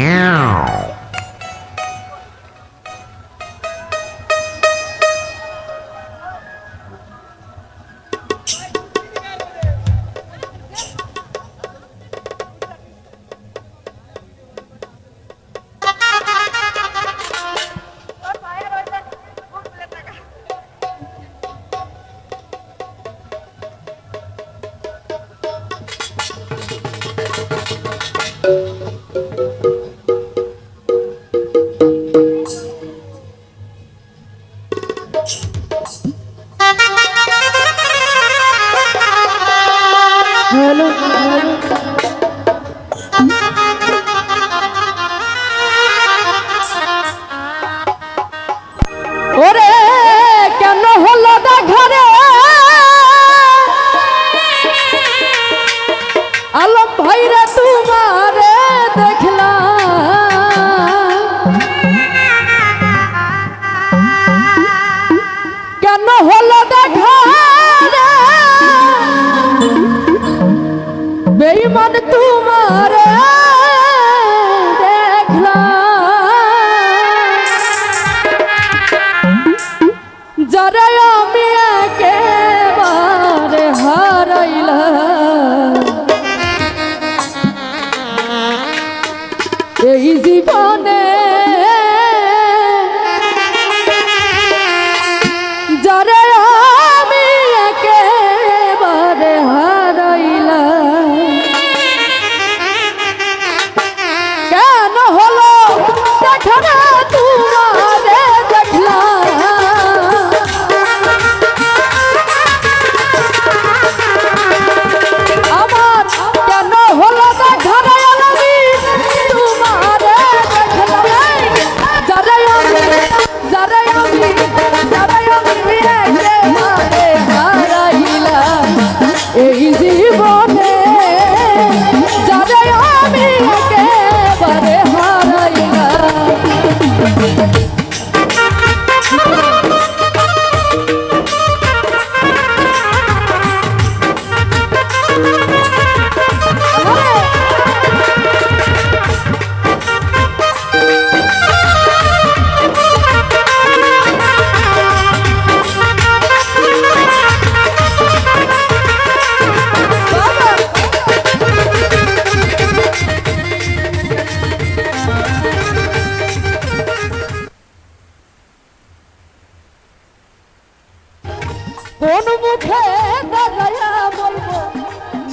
Meow.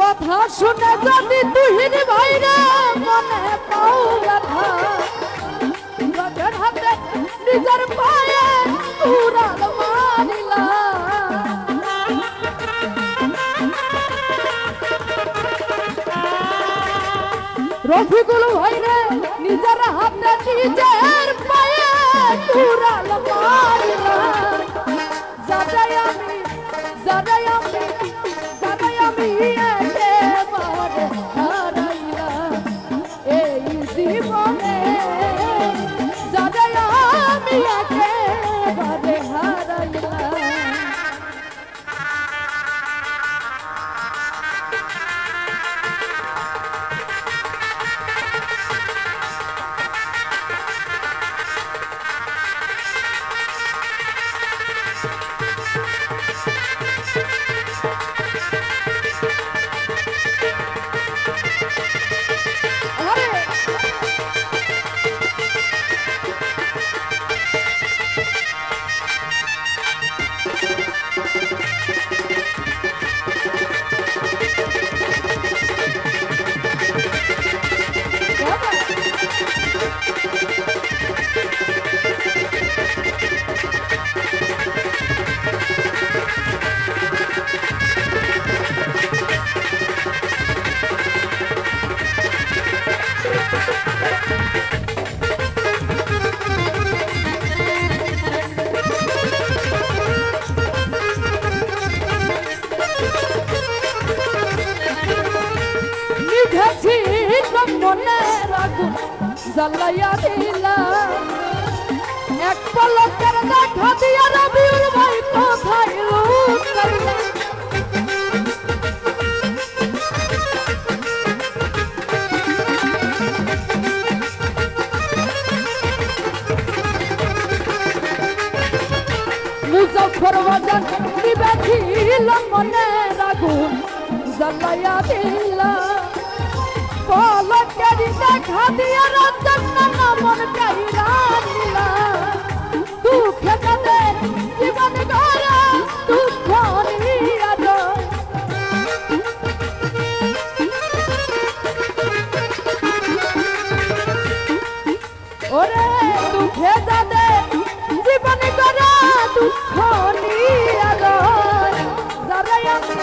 কথা শুনে যদি তুহির ভাইরা মনে পাও ব্যথা রঙের হাতে নিজের পায়ে উড়াল মারিলা রফিকুল ভাইরে নিজের হাতে নিজের পায়ে উড়াল মারিলা যারাই আমি যারাই আমি জ্বালাইয়া দিলা। এক পলকের দেখা দিয়া রবিউল ভাই মনে রাগুন জ্বালাইয়া দিলা। পলকের দেখা দিয়া রঞ্জন নানা মন কাইরা নিলা দুঃখে তাদের জীবন গড়া দুঃখ যায় ওরে দুঃখে যাদের জীবন গড়া দুঃখ নিয়া যায় যারাই আমি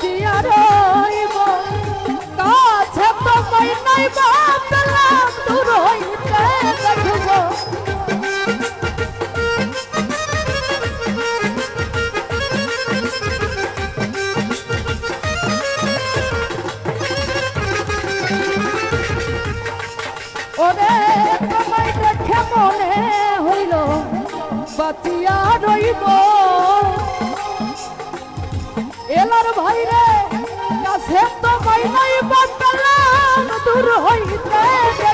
বাঁচিয়া রইব। কাছে তোমায় নাই বাপলাম Rồi đẹp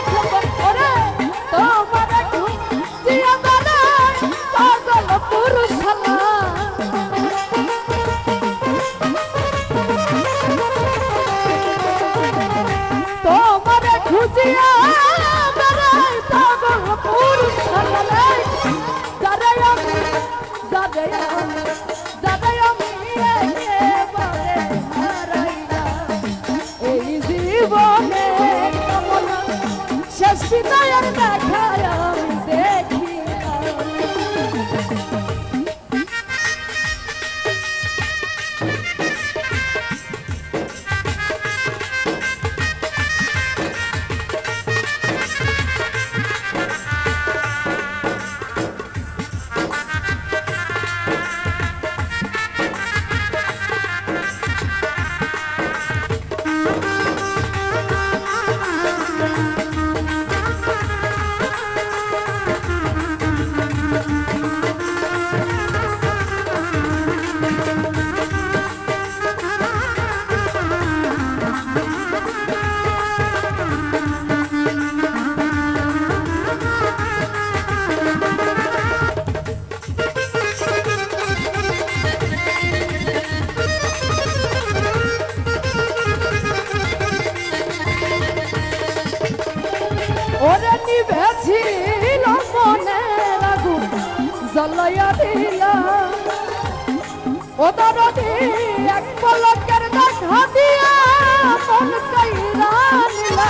জ্বলাইয়া দিলা ওদের এক পলকের দেখা দিয়া মন কাইরা নিলা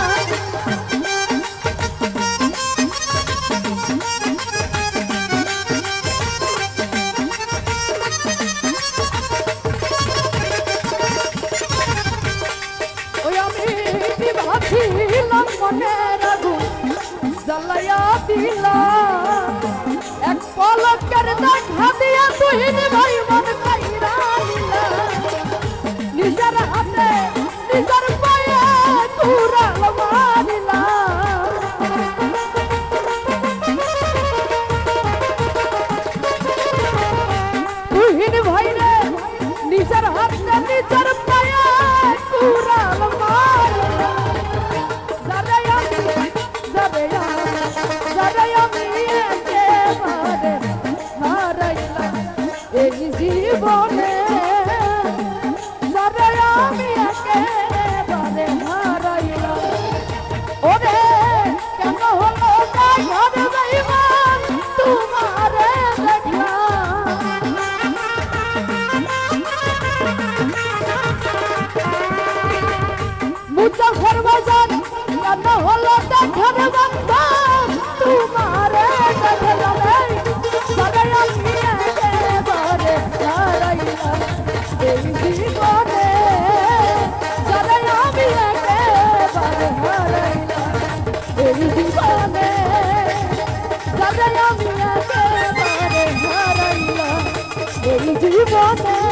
কেন হলো দেখার বন্ধ। তোমার জীবনে।